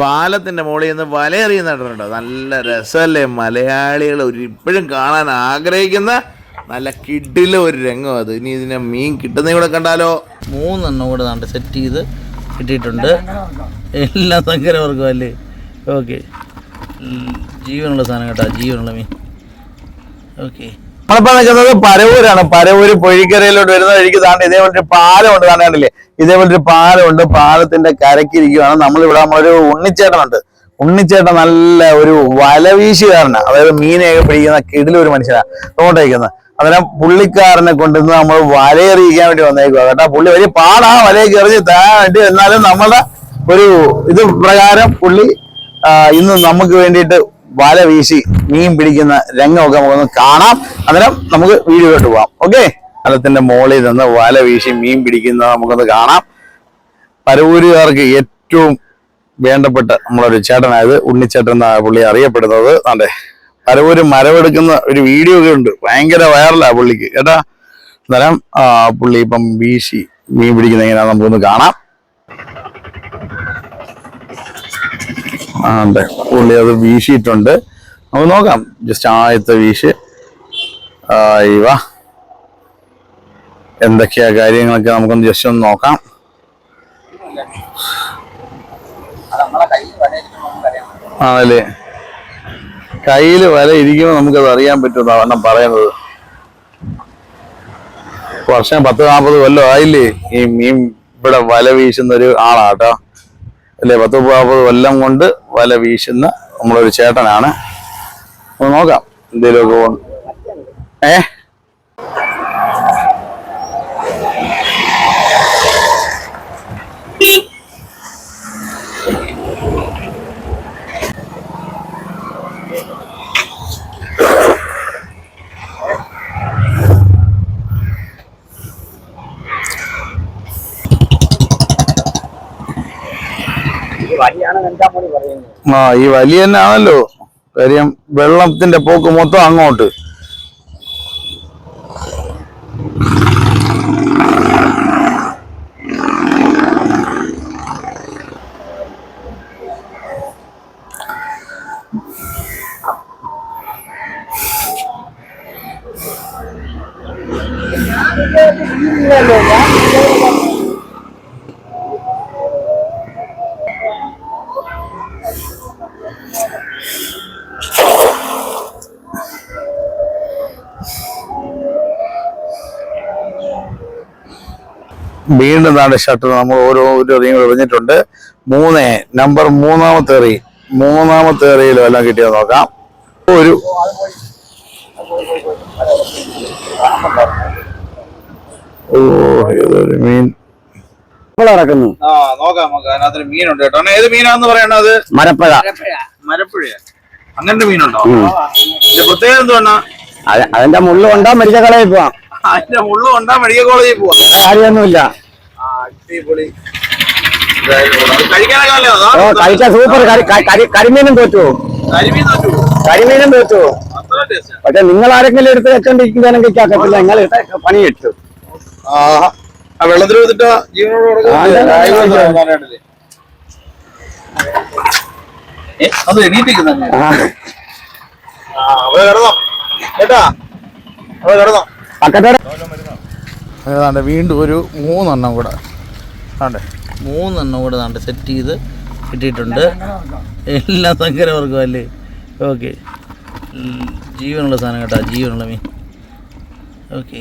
പാലത്തിന്റെ മുകളിൽ നിന്ന് വലയെറിയുന്നുണ്ടോ നല്ല രസമല്ലേ? മലയാളികൾ ഒരു ഇപ്പോഴും കാണാൻ ആഗ്രഹിക്കുന്ന നല്ല കിഡിലെ ഒരു രംഗം അത്. ഇനി ഇതിനെ മീൻ കിട്ടുന്ന ഇവിടെ കണ്ടാലോ? മൂന്നെണ്ണം കൂടെ നാണ്ട് സെറ്റ് ചെയ്ത് കിട്ടിയിട്ടുണ്ട്. എല്ലാ സങ്കരവർക്കും അല്ലേ? ഓക്കെ ജീവനുള്ള സാധനം കേട്ടോ. ജീവനുള്ള മീൻ. ഓക്കെ നമ്മളിപ്പോ നിൽക്കുന്നത് പരവൂരാണ്. പരവൂര് പൊഴിക്കരയിലോട്ട് വരുന്ന വഴിക്ക് താണ്ട് ഇതേപോലെ ഒരു പാലമുണ്ട് കാണാനില്ലേ ഇതേപോലെ ഒരു പാലമുണ്ട്. പാലത്തിന്റെ കരക്കിരിക്കുകയാണ് നമ്മളിവിടെ നമ്മളൊരു ഉണ്ണിച്ചേട്ടനുണ്ട്. ഉണ്ണിച്ചേട്ടൻ നല്ല ഒരു വലവീശുകാരനാണ് അതായത് മീനെയൊക്കെ പിടിക്കുന്ന കിടിലൊരു മനുഷ്യനാണ് തോട്ടയിക്കുന്നത് അന്നേരം പുള്ളിക്കാരനെ കൊണ്ടുവന്ന് നമ്മൾ വലയെറിയിക്കാൻ വേണ്ടി വന്നേക്കുക കേട്ടാ. പുള്ളി വലിയ പാടാ. വലയൊക്കെ എറിഞ്ഞ് താൻ വേണ്ടി എന്നാലും നമ്മളുടെ ഒരു ഇത് പ്രകാരം പുള്ളി ഇന്ന് നമുക്ക് വേണ്ടിയിട്ട് വല വീശി മീൻ പിടിക്കുന്ന രംഗമൊക്കെ നമുക്കൊന്ന് കാണാം. അന്നേരം നമുക്ക് വീഡിയോയിലോട്ട് പോവാം. ഓക്കെ സ്ഥലത്തിന്റെ മുകളിൽ നിന്ന് വല വീശി മീൻ പിടിക്കുന്നത് നമുക്കൊന്ന് കാണാം. പരവൂരുകാർക്ക് ഏറ്റവും വേണ്ടപ്പെട്ട നമ്മളൊരു ചേട്ടനായത് ഉണ്ണിച്ചേട്ടൻ എന്നാണ് പുള്ളി അറിയപ്പെടുന്നത്. അതെ. പരവൂര് മരവെടുക്കുന്ന ഒരു വീഡിയോ ഒക്കെ ഉണ്ട്. ഭയങ്കര വൈറലാ പുള്ളിക്ക്. കേട്ടാ? അന്നേരം പുള്ളി ഇപ്പം വീശി മീൻ പിടിക്കുന്ന എങ്ങനെയാണെന്ന് നമുക്കൊന്ന് കാണാം. ഉണ്ട്. പുള്ളി അത് വീശിയിട്ടുണ്ട്. നമുക്ക് നോക്കാം. ജസ്റ്റ് ആദ്യത്തെ വീശ്. ഇവ എന്തൊക്കെയാ കാര്യങ്ങളൊക്കെ നമുക്കൊന്ന് ജസ്റ്റ് ഒന്ന് നോക്കാം. ആണല്ലേ കയ്യിൽ വല ഇരിക്കുമ്പോൾ നമുക്കത് അറിയാൻ പറ്റുമെന്നാ വണ്ണം പറയുന്നത്. വർഷം പത്ത് നാൽപ്പത് കൊല്ലം ആയില്ലേ? ഈ മീൻ ഇവിടെ വല വീശുന്ന ഒരു ആളാട്ടോ അല്ലേ പത്ത് നാൽപ്പത് കൊല്ലം കൊണ്ട് വല വീശുന്ന നമ്മളൊരു ചേട്ടനാണ്. നോക്കാം എന്തേലുമൊക്കെ പോണ് ആ ഈ വലിയ തന്നെ ആണല്ലോ. കാര്യം വെള്ളത്തിന്റെ പോക്ക് മൊത്തം അങ്ങോട്ട്. വീണ്ടും താണ്ട ഷട്ടർ നമ്മൾ ഓരോ ഒരു എറിയും എറിഞ്ഞിട്ടുണ്ട്. മൂന്ന് നമ്പർ മൂന്നാമത്തെ എറി മൂന്നാമത്തെ എറിയിലും എല്ലാം കിട്ടിയത് നോക്കാം. ഒരു ഓ ഏതൊരു മീൻ? ഇറക്കുന്നു. ആ നോക്കാം നമുക്ക് അതിനകത്തൊരു മീനുണ്ട് കേട്ടോ. അണ്ണാ, ഏത് മീനാന്ന് പറയണത് മരപ്പഴ. മരപ്പുഴ. അങ്ങനത്തെ മീനുണ്ടോ? ഇതിന്റെ പ്രത്യേകത എന്തുവാ അത് അതിന്റെ മുള്ളു കൊണ്ടാ മരിച്ച കളയിൽ പോവാം അതിന്റെ മുള്ളു കൊണ്ടാ മെഡിക്കൽ കോളേജിൽ പോവാ. കാര്യമൊന്നുമില്ല. അടിപൊളി. കഴിക്കാൻ സൂപ്പർ കരിമീനും തോറ്റു. കരിമീനും തോറ്റു. പക്ഷെ നിങ്ങൾ ആരെങ്കിലും എടുത്ത് വെച്ചോണ്ടിരിക്കുകയാണെങ്കിൽ കേൾക്കത്തില്ല നിങ്ങൾ പണി കിട്ടു വെള്ളത്തിൽ ജീവനോട് ആ, അതെ, അതെ, അതെ. അത് എണീറ്റിക്കുന്ന ആ, കിടന്നോ. കേട്ടാ? ഏതാണ്ട് വീണ്ടും ഒരു മൂന്നെണ്ണം കൂടെ. ആണ്ട് മൂന്നെണ്ണം കൂടെ ആണ്ട് സെറ്റ് ചെയ്ത് കിട്ടിയിട്ടുണ്ട്. എല്ലാം സങ്കരവർക്കും അല്ലേ? ഓക്കെ ജീവനുള്ള സാധനം കേട്ടോ ജീവനുള്ള മീൻ. ഓക്കെ